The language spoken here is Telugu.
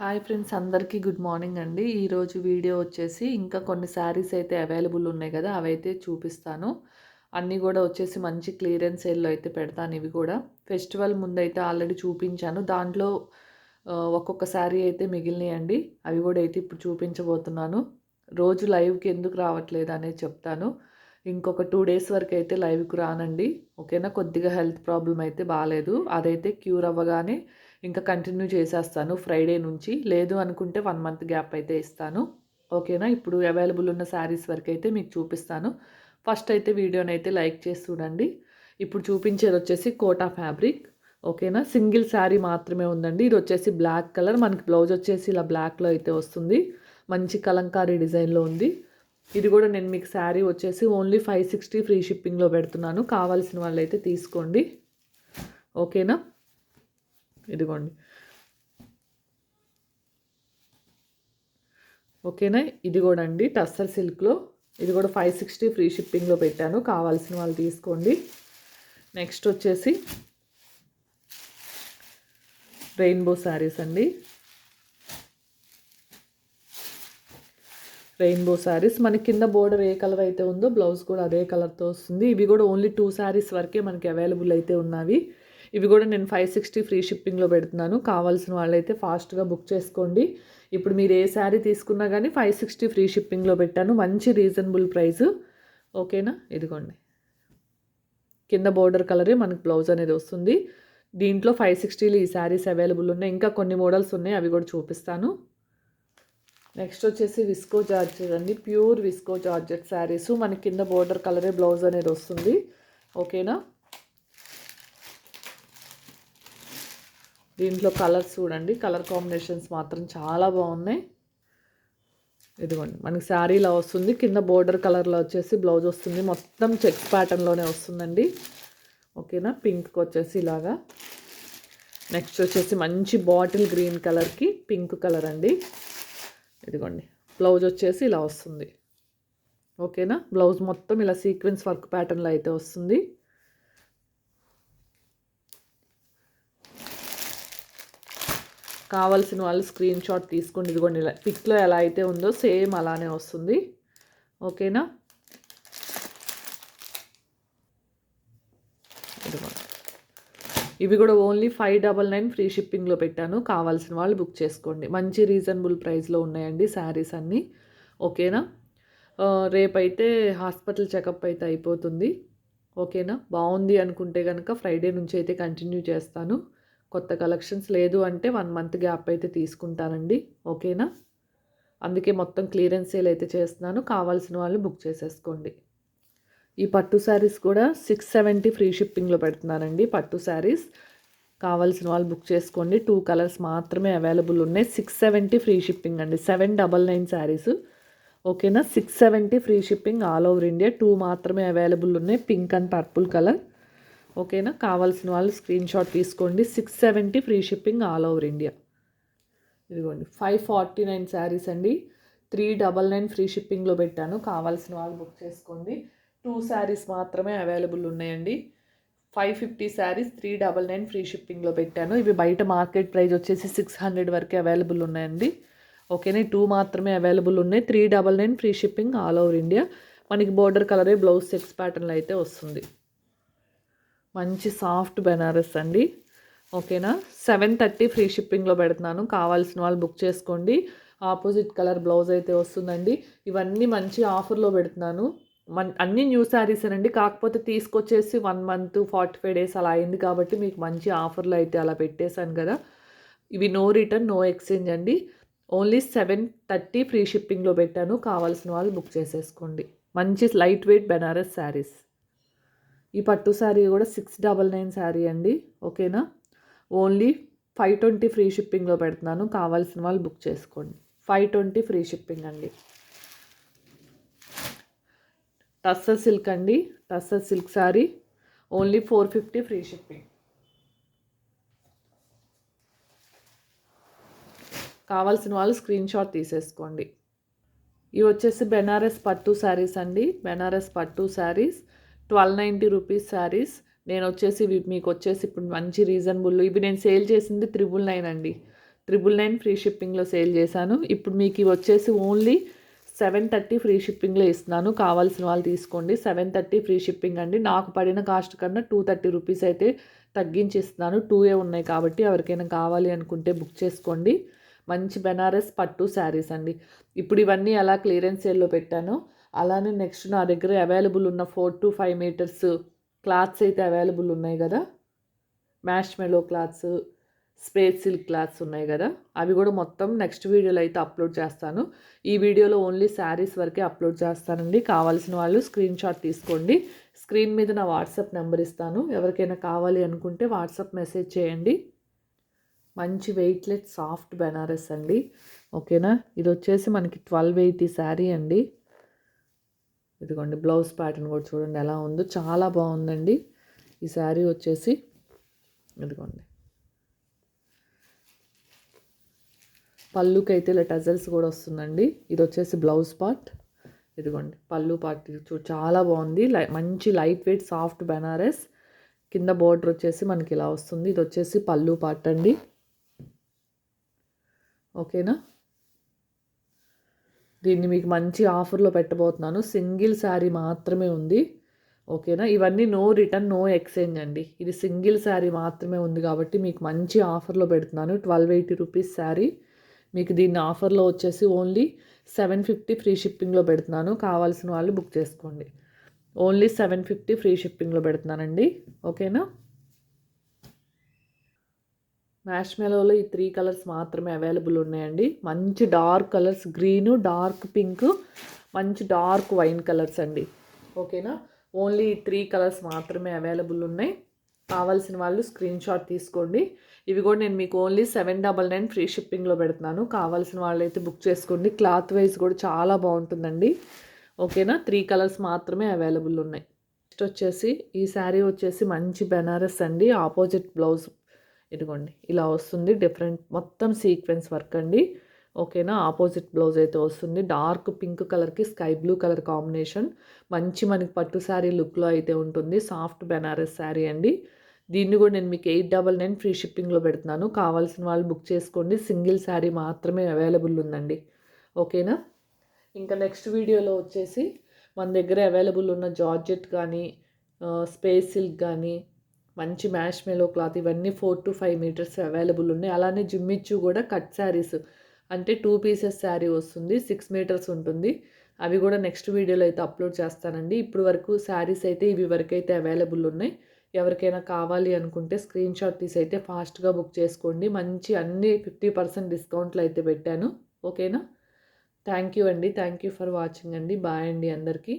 హాయ్ ఫ్రెండ్స్ అందరికీ గుడ్ మార్నింగ్ అండి. ఈరోజు వీడియో వచ్చేసి ఇంకా కొన్ని శారీస్ అయితే అవైలబుల్ ఉన్నాయి కదా అవైతే చూపిస్తాను. అన్నీ కూడా వచ్చేసి మంచి క్లియరెన్స్ సేల్లో అయితే పెడతాను ఇవి కూడా. ఫెస్టివల్ ముందైతే ఆల్రెడీ చూపించాను. దాంట్లో ఒక్కొక్క శారీ అయితే మిగిలినాయండి అవి కూడా అయితే ఇప్పుడు చూపించబోతున్నాను. రోజు లైవ్కి ఎందుకు రావట్లేదు అనేది చెప్తాను. ఇంకొక టూ డేస్ వరకు అయితే లైవ్కి రానండి. ఓకేనా? కొద్దిగా హెల్త్ ప్రాబ్లం అయితే బాగాలేదు అదైతే క్యూర్ అవ్వగానే ఇంకా కంటిన్యూ చేసేస్తాను ఫ్రైడే నుంచి. లేదు అనుకుంటే వన్ మంత్ గ్యాప్ అయితే ఇస్తాను. ఓకేనా? ఇప్పుడు అవైలబుల్ ఉన్న శారీస్ వరకు అయితే మీకు చూపిస్తాను. ఫస్ట్ అయితే వీడియోని అయితే లైక్ చేసి చూడండి. ఇప్పుడు చూపించేది వచ్చేసి కోటా ఫ్యాబ్రిక్. ఓకేనా? సింగిల్ శారీ మాత్రమే ఉందండి. ఇది వచ్చేసి బ్లాక్ కలర్. మనకి బ్లౌజ్ వచ్చేసి ఇలా బ్లాక్లో అయితే వస్తుంది. మంచి కలంకారీ డిజైన్లో ఉంది. ఇది కూడా నేను మీకు శారీ వచ్చేసి ఓన్లీ ఫైవ్ సిక్స్టీ ఫ్రీ షిప్పింగ్లో పెడుతున్నాను. కావాల్సిన వాళ్ళు అయితే తీసుకోండి. ఓకేనా? ఇదిగోండి. ఓకేనా? ఇది కూడా అండి టస్సర్ సిల్క్లో. ఇది కూడా ఫైవ్ సిక్స్టీ ఫ్రీ షిప్పింగ్లో పెట్టాను. కావాల్సిన వాళ్ళు తీసుకోండి. నెక్స్ట్ వచ్చేసి రెయిన్బో శారీస్ అండి. రెయిన్బో శారీస్. మనకి కింద బోర్డర్ ఏ కలర్ అయితే ఉందో బ్లౌజ్ కూడా అదే కలర్తో వస్తుంది. ఇవి కూడా ఓన్లీ టూ శారీస్ వరకే మనకి అవైలబుల్ అయితే ఉన్నవి. ఇవి కూడా నేను ఫైవ్ సిక్స్టీ ఫ్రీ షిప్పింగ్లో పెడుతున్నాను. కావాల్సిన వాళ్ళైతే ఫాస్ట్గా బుక్ చేసుకోండి. ఇప్పుడు మీరు ఏ శారీ తీసుకున్నా కానీ ఫైవ్ సిక్స్టీ ఫ్రీ షిప్పింగ్లో పెట్టాను. మంచి రీజనబుల్ ప్రైస్ ఓకేనా ఇదిగోండి. కింద బోర్డర్ కలరే మనకి బ్లౌజ్ అనేది వస్తుంది. దీంట్లో ఫైవ్ సిక్స్టీలో ఈ శారీస్ అవైలబుల్ ఉన్నాయి. ఇంకా కొన్ని మోడల్స్ ఉన్నాయి. అవి కూడా చూపిస్తాను. నెక్స్ట్ వచ్చేసి విస్కో జార్జెట్ అండి. Pure viscose georgette saris. మనకి కింద బోర్డర్ కలరే బ్లౌజ్ అనేది వస్తుంది. ఓకేనా దీంట్లో కలర్స్ చూడండి. కలర్ కాంబినేషన్స్ మాత్రం చాలా బాగున్నాయి. ఇదిగోండి మనకి శారీ వస్తుంది. కింద బోర్డర్ కలర్లో వచ్చేసి బ్లౌజ్ వస్తుంది. మొత్తం చెక్స్ ప్యాటర్న్లోనే వస్తుందండి. ఓకేనా? పింక్కి వచ్చేసి ఇలాగా. నెక్స్ట్ వచ్చేసి మంచి బాటిల్ గ్రీన్ కలర్కి పింక్ కలర్ అండి. ఇదిగోండి బ్లౌజ్ వచ్చేసి ఇలా వస్తుంది. ఓకేనా? బ్లౌజ్ మొత్తం ఇలా సీక్వెన్స్ వర్క్ ప్యాటర్న్లో అయితే వస్తుంది. కావాల్సిన వాళ్ళు స్క్రీన్ షాట్ తీసుకోండి. ఇదిగోండి ఇలా పిక్లో ఎలా అయితే ఉందో సేమ్ అలానే వస్తుంది. ఓకేనా? ఇదిగోండి. ఇవి కూడా only five double nine free షిప్పింగ్లో పెట్టాను. కావాల్సిన వాళ్ళు బుక్ చేసుకోండి. మంచి రీజనబుల్ ప్రైస్లో ఉన్నాయండి శారీస్ అన్నీ. ఓకేనా? రేపైతే హాస్పిటల్ చెకప్ అయితే అయిపోతుంది. ఓకేనా? బాగుంది అనుకుంటే కనుక ఫ్రైడే నుంచి అయితే కంటిన్యూ చేస్తాను. కొత్త కలెక్షన్స్ లేదు అంటే వన్ మంత్ గ్యాప్ అయితే తీసుకుంటానండి. ఓకేనా? అందుకే మొత్తం క్లియరెన్స్ సేల్ అయితే చేస్తున్నాను. కావాల్సిన వాళ్ళు బుక్ చేసేసుకోండి. ఈ పట్టు శారీస్ కూడా సిక్స్ సెవెంటీ ఫ్రీ షిప్పింగ్లో పెడుతున్నానండి పట్టు శారీస్. కావాల్సిన వాళ్ళు బుక్ చేసుకోండి. టూ కలర్స్ మాత్రమే అవైలబుల్ ఉన్నాయి. సిక్స్ సెవెంటీ ఫ్రీ షిప్పింగ్ అండి. Seven double nine saris. ఓకేనా? Six seventy free shipping all over India two మాత్రమే అవైలబుల్ ఉన్నాయి. పింక్ అండ్ పర్పుల్ కలర్ ఓకేనా? కావాల్సిన వాళ్ళు స్క్రీన్ షాట్ తీసుకోండి. Six seventy free shipping all over India. ఇదిగోండి. ఫైవ్ ఫార్టీ నైన్ శారీస్ అండి. త్రీ డబల్ నైన్ ఫ్రీ షిప్పింగ్లో పెట్టాను. కావాల్సిన వాళ్ళు బుక్ చేసుకోండి. టూ శారీస్ మాత్రమే అవైలబుల్ ఉన్నాయండి. Five fifty saris three double nine free షిప్పింగ్లో పెట్టాను. ఇవి బయట మార్కెట్ ప్రైస్ వచ్చేసి సిక్స్ హండ్రెడ్ వరకే అవైలబుల్ ఉన్నాయండి. ఓకేనా? టూ మాత్రమే అవైలబుల్ ఉన్నాయి. Three double nine free shipping all over India. మనకి బోర్డర్ కలరే బ్లౌజ్ సెక్స్ ప్యాటర్న్లో అయితే వస్తుంది. మంచి సాఫ్ట్ బెనారస్ అండి. ఓకేనా? సెవెన్ థర్టీ ఫ్రీ షిప్పింగ్లో పెడుతున్నాను. కావాల్సిన వాళ్ళు బుక్ చేసుకోండి. ఆపోజిట్ కలర్ బ్లౌజ్ అయితే వస్తుందండి. ఇవన్నీ మంచి ఆఫర్లో పెడుతున్నాను. మన్ అన్ని న్యూ శారీస్ అండి కాకపోతే తీసుకొచ్చేసి one month forty five days అలా అయింది కాబట్టి మీకు మంచి ఆఫర్లో అయితే అలా పెట్టేశాను కదా. ఇవి నో రిటర్న్ నో ఎక్స్చేంజ్ అండి. ఓన్లీ సెవెన్ థర్టీ ఫ్రీ షిప్పింగ్లో పెట్టాను. కావాల్సిన వాళ్ళు బుక్ చేసేసుకోండి. మంచి లైట్ వెయిట్ బెనారస్ శారీస్. ఈ పట్టు శారీ కూడా సిక్స్ డబల్ నైన్ శారీ అండి ఓకేనా? ఓన్లీ ఫైవ్ ట్వంటీ ఫ్రీ షిప్పింగ్లో పెడుతున్నాను కావాల్సిన వాళ్ళు బుక్ చేసుకోండి. ఫైవ్ ట్వంటీ ఫ్రీ షిప్పింగ్ అండి. టస్సర్ సిల్క్ అండి tussar silk sari only four fifty free shipping. కావాల్సిన వాళ్ళు స్క్రీన్ షాట్ తీసేసుకోండి. ఇవి వచ్చేసి బెనారస్ పట్టు శారీస్ అండి బెనారస్ పట్టు saris. Twelve ninety rupees saris నేను వచ్చేసి ఇవి మీకు వచ్చేసి ఇప్పుడు మంచి రీజనబుల్ ఇవి నేను సేల్ చేసింది త్రిబుల్ నైన్ అండి. త్రిబుల్ నైన్ ఫ్రీ షిప్పింగ్లో సేల్ చేశాను. ఇప్పుడు మీకు ఇవి వచ్చేసి ఓన్లీ సెవెన్ థర్టీ ఫ్రీ షిప్పింగ్లో ఇస్తున్నాను. కావాల్సిన వాళ్ళు తీసుకోండి. సెవెన్ థర్టీ ఫ్రీ షిప్పింగ్ అండి. నాకు పడిన కాస్ట్ కన్నా టూ థర్టీ రూపీస్ అయితే తగ్గించి ఇస్తున్నాను టూ ఏ ఉన్నాయి కాబట్టి ఎవరికైనా కావాలి అనుకుంటే బుక్ చేసుకోండి. మంచి బెనారస్ పట్టు శారీస్ అండి. ఇప్పుడు ఇవన్నీ ఎలా క్లియరెన్స్ సేల్లో పెట్టాను అలానే నెక్స్ట్ నా దగ్గర అవైలబుల్ ఉన్న four to five metres cloths అయితే అవైలబుల్ ఉన్నాయి కదా. Mash mellow cloths space silk cloths ఉన్నాయి కదా. అవి కూడా మొత్తం నెక్స్ట్ వీడియోలో అయితే అప్లోడ్ చేస్తాను. ఈ వీడియోలో ఓన్లీ శారీస్ వరకే అప్లోడ్ చేస్తానండి. కావాల్సిన వాళ్ళు స్క్రీన్ షాట్ తీసుకోండి. స్క్రీన్ మీద నా వాట్సాప్ నెంబర్ ఇస్తాను. ఎవరికైనా కావాలి అనుకుంటే వాట్సాప్ మెసేజ్ చేయండి. మంచి వెయిట్లెస్ సాఫ్ట్ బెనారస్ అండి. ఓకేనా ఇది వచ్చేసి మనకి ట్వెల్వ్ ఎయిటీ శారీ అండి. ఇదిగోండి బ్లౌజ్ ప్యాటర్న్ కూడా చూడండి ఎలా ఉందో. చాలా బాగుందండి. ఈ శారీ వచ్చేసి ఇదిగోండి. పళ్ళుకి అయితే ఇలా టజల్స్ కూడా వస్తుందండి. ఇది వచ్చేసి బ్లౌజ్ పార్ట్. ఇదిగోండి పళ్ళు పార్ట్ చూ చాలా బాగుంది. లై మంచి లైట్ వెయిట్ సాఫ్ట్ బెనారస్. కింద బోర్డర్ వచ్చేసి మనకి ఇలా వస్తుంది. ఇది వచ్చేసి పళ్ళు పార్ట్ అండి. ఓకేనా? దీన్ని మీకు మంచి ఆఫర్లో పెట్టబోతున్నాను. సింగిల్ శారీ మాత్రమే ఉంది. ఓకేనా? ఇవన్నీ నో రిటర్న్ నో ఎక్స్చేంజ్ అండి. ఇది సింగిల్ శారీ మాత్రమే ఉంది కాబట్టి మీకు మంచి ఆఫర్లో పెడుతున్నాను. Twelve eighty rupees sari. మీకు దీన్ని ఆఫర్లో వచ్చేసి ఓన్లీ సెవెన్ ఫిఫ్టీ ఫ్రీ షిప్పింగ్లో పెడుతున్నాను. కావాల్సిన వాళ్ళు బుక్ చేసుకోండి. ఓన్లీ సెవెన్ ఫిఫ్టీ ఫ్రీ షిప్పింగ్లో పెడుతున్నానండి. ఓకేనా? మ్యాష్మెలోలో ఈ త్రీ కలర్స్ మాత్రమే అవైలబుల్ ఉన్నాయండి. మంచి dark colours green dark pink మంచి డార్క్ వైన్ కలర్స్ అండి. ఓకేనా ఓన్లీ ఈ త్రీ కలర్స్ మాత్రమే అవైలబుల్ ఉన్నాయి. కావాల్సిన వాళ్ళు స్క్రీన్ షాట్ తీసుకోండి. ఇవి కూడా నేను మీకు only seven double nine free షిప్పింగ్లో పెడుతున్నాను. కావాల్సిన వాళ్ళు అయితే బుక్ చేసుకోండి. క్లాత్ వైజ్ కూడా చాలా బాగుంటుందండి. ఓకేనా త్రీ కలర్స్ మాత్రమే అవైలబుల్ ఉన్నాయి. నెక్స్ట్ వచ్చేసి ఈ శారీ వచ్చేసి మంచి బెనారస్ అండి. ఆపోజిట్ బ్లౌజ్ ఇదిగోండి ఇలా వస్తుంది. డిఫరెంట్ మొత్తం సీక్వెన్స్ వర్క్ అండి. ఓకేనా? ఆపోజిట్ బ్లౌజ్ అయితే వస్తుంది. డార్క్ పింక్ కలర్కి స్కై బ్లూ కలర్ కాంబినేషన్. మంచి మనకి పట్టు శారీ లుక్లో అయితే ఉంటుంది. సాఫ్ట్ బెనారస్ శారీ అండి. దీన్ని కూడా నేను మీకు ఎయిట్ డబల్ నైన్ ఫ్రీ షిప్పింగ్లో పెడుతున్నాను. కావాల్సిన వాళ్ళు బుక్ చేసుకోండి. సింగిల్ శారీ మాత్రమే అవైలబుల్ ఉందండి. ఓకేనా? ఇంకా నెక్స్ట్ వీడియోలో వచ్చేసి మన దగ్గర అవైలబుల్ ఉన్న జార్జెట్ కానీ స్పేస్ సిల్క్ కానీ మంచి మ్యాష్ మెలో క్లాత్ ఇవన్నీ four to five metres available ఉన్నాయి. అలానే జిమ్మిచ్చు కూడా కట్ శారీస్. అంటే టూ పీసెస్ శారీ వస్తుంది సిక్స్ మీటర్స్ ఉంటుంది. అవి కూడా నెక్స్ట్ వీడియోలో అయితే అప్లోడ్ చేస్తానండి. ఇప్పుడు వరకు శారీస్ అయితే ఇవి వరకు అయితే అవైలబుల్ ఉన్నాయి. ఎవరికైనా కావాలి అనుకుంటే స్క్రీన్ షాట్ తీసి అయితే ఫాస్ట్గా బుక్ చేసుకోండి. మంచి అన్ని ఫిఫ్టీ పర్సెంట్ డిస్కౌంట్లు అయితే పెట్టాను. ఓకేనా? థ్యాంక్ యూ అండి. థ్యాంక్ యూ ఫర్ వాచింగ్ అండి. బాయ్ అండి అందరికీ.